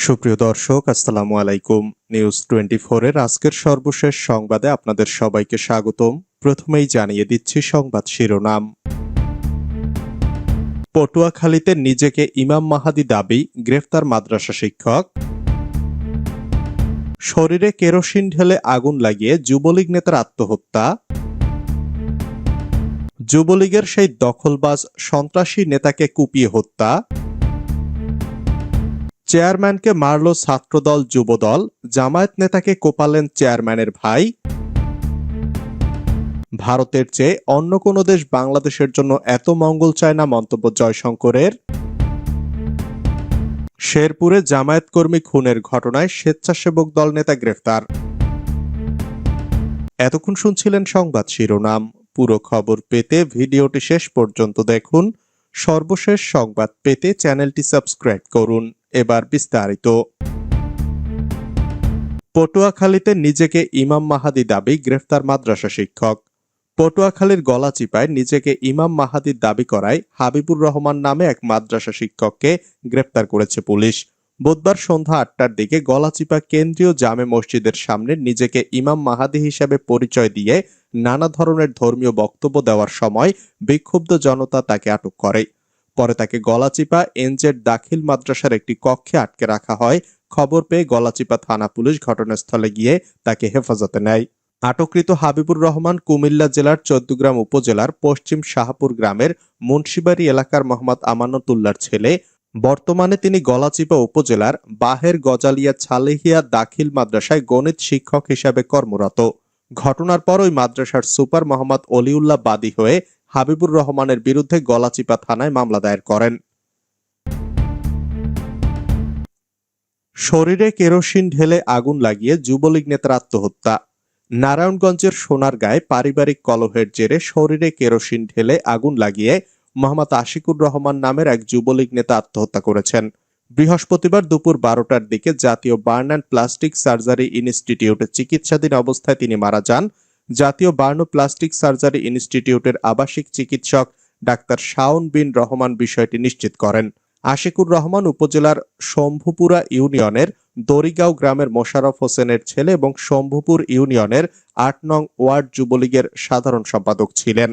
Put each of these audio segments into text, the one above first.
সুপ্রিয় দর্শক, আসসালামু আলাইকুম। নিউজ টোয়েন্টি এর আজকের সর্বশেষ সংবাদে আপনাদের সবাইকে স্বাগতম। প্রথমেই জানিয়ে দিচ্ছি সংবাদ শিরোনাম। পটুয়াখালীতে নিজেকে ইমাম মাহাদি দাবি, গ্রেফতার মাদ্রাসা শিক্ষক। শরীরে কেরোসিন ঢেলে আগুন লাগিয়ে যুবলীগ নেতার আত্মহত্যা। যুবলীগের সেই দখলবাজ সন্ত্রাসী নেতাকে কুপিয়ে হত্যা। চেয়ারম্যানকে মারল ছাত্রদল যুবদল, জামায়াত নেতাকে কোপালেন চেয়ারম্যানের ভাই। ভারতের চেয়ে অন্য কোনো দেশ বাংলাদেশের জন্য এত মঙ্গল চায় না মন্তব্য জয়শঙ্করের। শেরপুরে জামায়াত কর্মী খুনের ঘটনায় স্বেচ্ছাসেবক দল নেতা গ্রেফতার। এতক্ষণ শুনছিলেন সংবাদ শিরোনাম। পুরো খবর পেতে ভিডিওটি শেষ পর্যন্ত দেখুন। সর্বশেষ সংবাদ পেতে চ্যানেলটি সাবস্ক্রাইব করুন। এবার বিস্তারিত। পটুয়াখালীতে নিজেকে ইমাম মাহাদি দাবি গ্রেফতার মাদ্রাসা শিক্ষক। পটুয়াখালীর গলাচিপায় নিজেকে ইমাম মাহাদির দাবি করায় হাবিবুর রহমান নামে এক মাদ্রাসা শিক্ষককে গ্রেফতার করেছে পুলিশ। বুধবার সন্ধ্যা আটটার দিকে গলাচিপা কেন্দ্রীয় জামে মসজিদের সামনে নিজেকে ইমাম মাহাদি হিসেবে পরিচয় দিয়ে নানা ধরনের ধর্মীয় বক্তব্য দেওয়ার সময় বিক্ষুব্ধ জনতা তাকে আটক করে। পরে তাকে গলাচিপা এনজেড দাখিল মাদ্রাসার একটি কক্ষে আটকে রাখা হয়। খবর পেয়ে গলাচিপা থানা পুলিশ ঘটনাস্থলে গিয়ে তাকে হেফাজতে নেয়। আটককৃত হাবিবুর রহমান কুমিল্লা জেলার চৌদ্দগ্রাম উপজেলার পশ্চিম শাহপুর গ্রামের মুন্সিবাড়ি এলাকার মোহাম্মদ আমানতুল্লার ছেলে। বর্তমানে তিনি গলাচিপা উপজেলার বাহের গজালিয়া ছালেহিয়া দাখিল মাদ্রাসায় গণিত শিক্ষক হিসাবে কর্মরত। ঘটনার পর ওই মাদ্রাসার সুপার মোহাম্মদ অলিউল্লাহ বাদী হয়ে হাবিবুর রহমানের বিরুদ্ধে গলাচিপা থানায় মামলা দায়ের করেন। শরীরে কেরোসিন ঢেলে আগুন লাগিয়ে যুবলীগ নেতার আত্মহত্যা। নারায়ণগঞ্জের সোনারগাঁয়ে পারিবারিক কলহের জেরে শরীরে কেরোসিন ঢেলে আগুন লাগিয়ে মোহাম্মদ আশিকুর রহমান নামের এক যুবলীগ নেতা আত্মহত্যা করেছেন। বৃহস্পতিবার দুপুর বারোটার দিকে জাতীয় বার্ন অ্যান্ড প্লাস্টিক সার্জারি ইনস্টিটিউটে চিকিৎসাধীন অবস্থায় তিনি মারা যান। জাতীয় বার্ন প্লাস্টিক সার্জারি ইনস্টিটিউটের আবাসিক চিকিৎসক ডাক্তার শাওন বিন রহমান বিষয়টি নিশ্চিত করেন। আশিকুর রহমান উপজেলার শম্ভুপুরা ইউনিয়নের দরিগাঁও গ্রামের মোশাররফ হোসেনের ছেলে এবং শম্ভুপুর ইউনিয়নের আট নং ওয়ার্ড যুবলীগের সাধারণ সম্পাদক ছিলেন।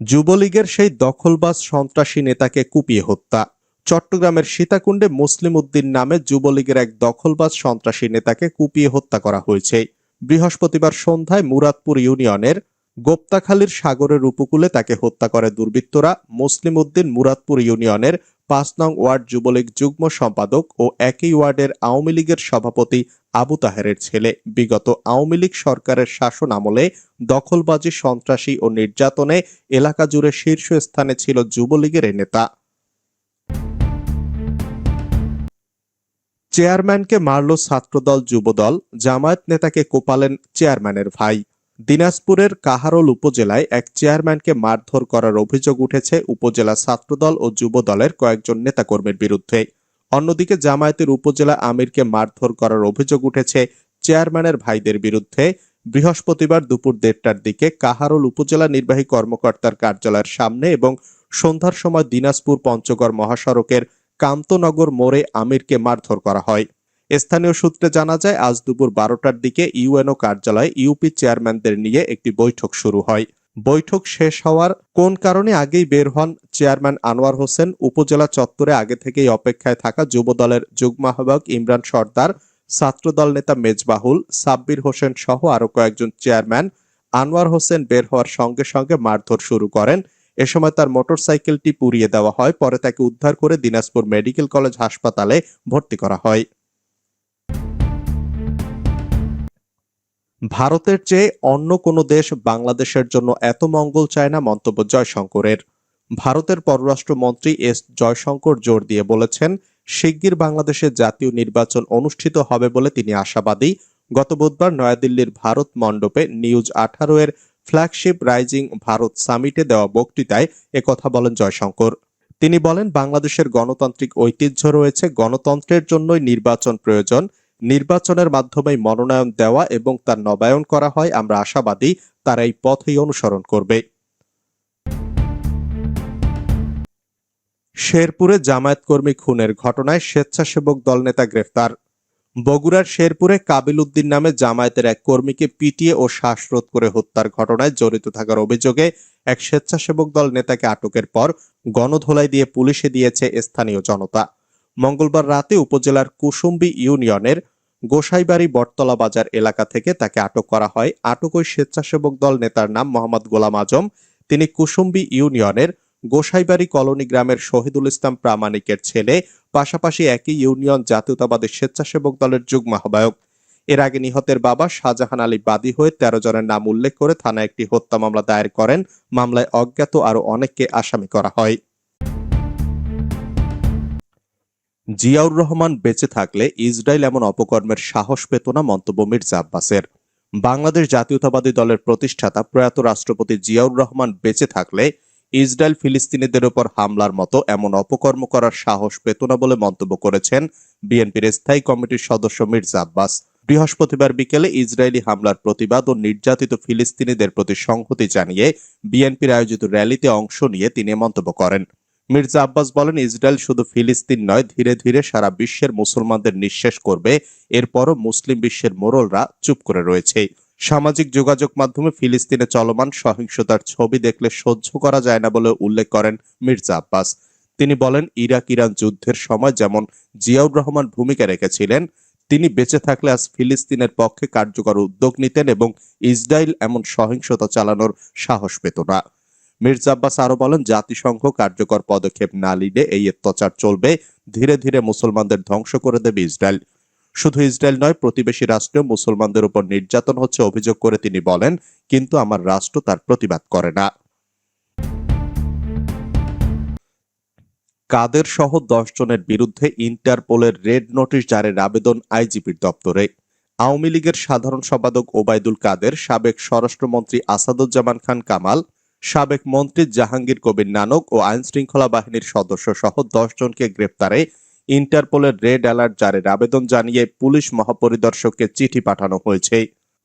যুবলীগের সেই দখলবাজ সন্ত্রাসী নেতাকে কুপিয়ে হত্যা। চট্টগ্রামের সীতাকুণ্ডে মুসলিম উদ্দিন নামে যুবলীগের এক দখলবাজ সন্ত্রাসী নেতাকে কুপিয়ে হত্যা করা হয়েছে। বৃহস্পতিবার সন্ধ্যায় মুরাদপুর ইউনিয়নের গোপ্তাখালীর সাগরের উপকূলে তাকে হত্যা করে দুর্বৃত্তরা। মুসলিম উদ্দিন মুরাদপুর ইউনিয়নের পাঁচ নং ওয়ার্ড যুবলীগ যুগ্ম সম্পাদক ও একই ওয়ার্ডের আওয়ামী লীগের সভাপতি আবু তাহেরের ছেলে। বিগত আওয়ামী লীগ সরকারের শাসন আমলে দখলবাজি, সন্ত্রাসী ও নির্যাতনে এলাকা জুড়ে শীর্ষস্থানে ছিল যুবলীগের নেতা। চেয়ারম্যানকে মারল ছাত্রদল যুবদল, জামায়াত নেতাকে কোপালেন চেয়ারম্যানের ভাই। দিনাজপুরের কাহারোল উপজেলায় এক চেয়ারম্যানকে মারধর করার অভিযোগ উঠেছে উপজেলা ছাত্রদল ও যুবদলের কয়েকজন নেতাকর্মীর বিরুদ্ধে। অন্যদিকে জামায়াতের উপজেলা আমিরকে মারধর করার অভিযোগ উঠেছে চেয়ারম্যানের ভাইদের বিরুদ্ধে। বৃহস্পতিবার দুপুর দেড়টার দিকে কাহারোল উপজেলা নির্বাহী কর্মকর্তার কার্যালয়ের সামনে এবং সন্ধ্যার সময় দিনাজপুর পঞ্চগড় মহাসড়কের কান্তনগর মোড়ে আমিরকে মারধর করা হয়। স্থানীয় সূত্রে জানা যায়, আজ দুপুর বারোটার দিকে ইউএনও কার্যালয়ে ইউপি চেয়ারম্যানদের নিয়ে একটি বৈঠক শুরু হয়। বৈঠক শেষ হওয়ার কোন কারণে আগেই বের হন চেয়ারম্যান আনোয়ার হোসেন, উপজেলা চত্বরে আগে থেকেই অপেক্ষায় থাকা যুব দলের যুগ্ম আহ্বায়ক ইমরান সর্দার, ছাত্রদল নেতা মেজবাহুল, সাব্বির হোসেন সহ আরও কয়েকজন চেয়ারম্যান আনোয়ার হোসেন বের হওয়ার সঙ্গে সঙ্গে মারধর শুরু করেন। এ সময় তার মোটরসাইকেলটি পুড়িয়ে দেওয়া হয়, পরে তাকে উদ্ধার করে দিনাজপুর মেডিকেল কলেজ হাসপাতালে ভর্তি করা হয়। ভারতের চেয়ে অন্য কোনো দেশ বাংলাদেশের জন্য এত মঙ্গল চায় না মন্তব্য জয়শঙ্করের। ভারতের পররাষ্ট্রমন্ত্রী এস জয়শঙ্কর জোর দিয়ে বলেছেন, শিগগির বাংলাদেশে জাতীয় নির্বাচন অনুষ্ঠিত হবে বলে তিনি আশাবাদী। গত বুধবার নয়াদিল্লির ভারত মণ্ডপে নিউজ আঠারো এর ফ্ল্যাগশিপ রাইজিং ভারত সামিটে দেওয়া বক্তৃতায় একথা বলেন জয়শঙ্কর। তিনি বলেন, বাংলাদেশের গণতান্ত্রিক ঐতিহ্য রয়েছে, গণতন্ত্রের জন্যই নির্বাচন প্রয়োজন, নির্বাচনের মাধ্যমে মনোনয়ন দেওয়া এবং তার নবায়ন করা হয়, আমরা আশাবাদী, তারা এই পথেই অনুসরণ করবে। শেরপুরে জামায়াত কর্মী খুনের ঘটনায় স্বেচ্ছাসেবক দল নেতা গ্রেফতার। বগুড়ার শেরপুরে কাবিল উদ্দিন নামে জামায়াতের এক কর্মীকে পিটিয়ে ও শ্বাসরোধ করে হত্যার ঘটনায় জড়িত থাকার অভিযোগে এক স্বেচ্ছাসেবক দল নেতাকে আটকের পর গণধোলাই দিয়ে পুলিশে দিয়েছে স্থানীয় জনতা। মঙ্গলবার রাতে উপজেলার কুসুম্বি ইউনিয়নের গোসাইবাড়ি বটতলা বাজার এলাকা থেকে তাকে আটক করা হয়। আটক ওই স্বেচ্ছাসেবক দল নেতার নাম মোহাম্মদ গোলাম আজম। তিনি কুসুম্বি ইউনিয়নের গোসাইবাড়ি কলোনি গ্রামের শহীদুল ইসলাম প্রামাণিকের ছেলে, পাশাপাশি একই ইউনিয়ন জাতীয়তাবাদী স্বেচ্ছাসেবক দলের যুগ্ম আহ্বায়ক। এর আগে নিহতের বাবা শাহজাহান আলী বাদী হয়ে তেরো জনের নাম উল্লেখ করে থানায় একটি হত্যা মামলা দায়ের করেন। মামলায় অজ্ঞাত আরও অনেককে আসামি করা হয়। জিয়াউর রহমান বেঁচে থাকলে ইসরায়েল এমন অপকর্মের সাহস পেত না মন্তব্য মির্জা আব্বাসের। বাংলাদেশ জাতীয়তাবাদী দলের প্রতিষ্ঠাতা প্রয়াত রাষ্ট্রপতি জিয়াউর রহমান বেঁচে থাকলে ইসরায়েল ফিলিস্তিনিদের উপর হামলার মতো এমন অপকর্ম করার সাহস পেত না বলে মন্তব্য করেছেন বিএনপির স্থায়ী কমিটির সদস্য মির্জা আব্বাস। বৃহস্পতিবার বিকেলে ইসরায়েলি হামলার প্রতিবাদ ও নির্যাতিত ফিলিস্তিনিদের প্রতি সংহতি জানিয়ে বিএনপির আয়োজিত র্যালিতে অংশ নিয়ে তিনি মন্তব্য করেন। মির্জা আব্বাস বলেন, ইসরায়েল শুধু ফিলিস্তিন নয়, ধীরে ধীরে সারা বিশ্বের মুসলমানদের নিঃশেষ করবে। এরপরও মুসলিম বিশ্বের মোরলরা চুপ করে রয়েছে। সামাজিক যোগাযোগ মাধ্যমে ফিলিস্তিনে চলমান সহিংসতার ছবি দেখলে সহ্য করা যায় না বলে উল্লেখ করেন মির্জা আব্বাস। তিনি বলেন, ইরাক ইরান যুদ্ধের সময় যেমন জিয়াউর রহমান ভূমিকা রেখেছিলেন, তিনি বেঁচে থাকলে আজ ফিলিস্তিনের পক্ষে কার্যকর উদ্যোগ নিতেন এবং ইসরায়েল এমন সহিংসতা চালানোর সাহস পেত না। মির্জা আব্বাস আরও বলেন, জাতিসংঘ কার্যকর পদক্ষেপ না নিলে এই অত্যাচার চলবে, ধীরে ধীরে মুসলমানদের ধ্বংস করে দেবে ইসরায়েল। শুধু ইসরায়েল নয়, প্রতিবেশী রাষ্ট্রেও মুসলমানদের উপর নির্যাতন হচ্ছে অভিযোগ করে তিনি বলেন, কিন্তু আমার রাষ্ট্র তার প্রতিবাদ করে না। কাদের সহ দশ জনের বিরুদ্ধে ইন্টারপোলের রেড নোটিশ জারির আবেদন আইজিপির দপ্তরে। আওয়ামী লীগের সাধারণ সম্পাদক ওবায়দুল কাদের, সাবেক স্বরাষ্ট্রমন্ত্রী আসাদুজ্জামান খান কামাল, সাবেক মন্ত্রী জাহাঙ্গীর কবির নানক ও আইন শৃঙ্খলা বাহিনীর সদস্য সহ দশ জনকে গ্রেপ্তারে ইন্টারপোলের রেড অ্যালার্ট জারির আবেদন জানিয়ে পুলিশ মহাপরিদর্শককে চিঠি পাঠানো হয়েছে।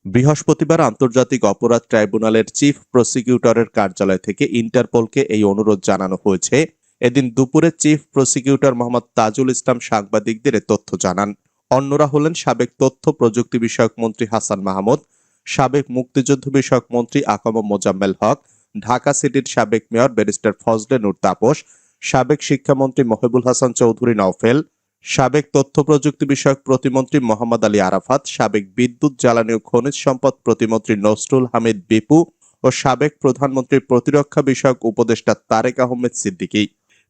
বৃহস্পতিবার আন্তর্জাতিক অপরাধ ট্রাইব্যুনালের চিফ প্রসিকিউটরের কার্যালয় থেকে ইন্টারপোলকে এই অনুরোধ জানানো হয়েছে। এদিন দুপুরে চিফ প্রসিকিউটর মোহাম্মদ তাজুল ইসলাম সাংবাদিকদের তথ্য জানান। অন্যরা হলেন সাবেক তথ্য প্রযুক্তি বিষয়ক মন্ত্রী হাসান মাহমুদ, সাবেক মুক্তিযুদ্ধ বিষয়ক মন্ত্রী আকাম মোজাম্মেল হক, ঢাকা সিটির সাবেক মেয়র ব্যারিস্টার ফজলে নূর তাপস সাবেক শিক্ষামন্ত্রী মহিবুল হাসান চৌধুরী নওফেল, সাবেক তথ্য প্রযুক্তি বিষয়ক প্রতিমন্ত্রী মোহাম্মদ আলী আরাফাত, সাবেক বিদ্যুৎ জ্বালানি ও খনিজ সম্পদ প্রতিমন্ত্রী নসরুল হামিদ বিপু ও সাবেক প্রধানমন্ত্রীর প্রতিরক্ষা বিষয়ক উপদেষ্টা তারেক আহমেদ সিদ্দিকী।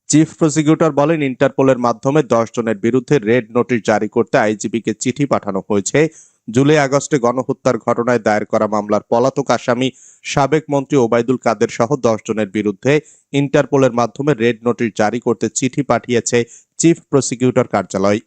চিফ প্রসিকিউটর বলেন, ইন্টারপোলের মাধ্যমে দশ জনের বিরুদ্ধে রেড নোটিশ জারি করতে আইজিপিকে চিঠি পাঠানো হয়েছে। জুলাই আগস্টে গণহত্যার ঘটনায় দায়ের করা মামলার পলাতক আসামি সাবেক মন্ত্রী ওবায়দুল কাদের সহ জনের বিরুদ্ধে ইন্টারপোলের মাধ্যমে রেড নোটিশ জারি করতে চিঠি পাঠিয়েছে চিফ প্রসিকিউটর কার্যালয়।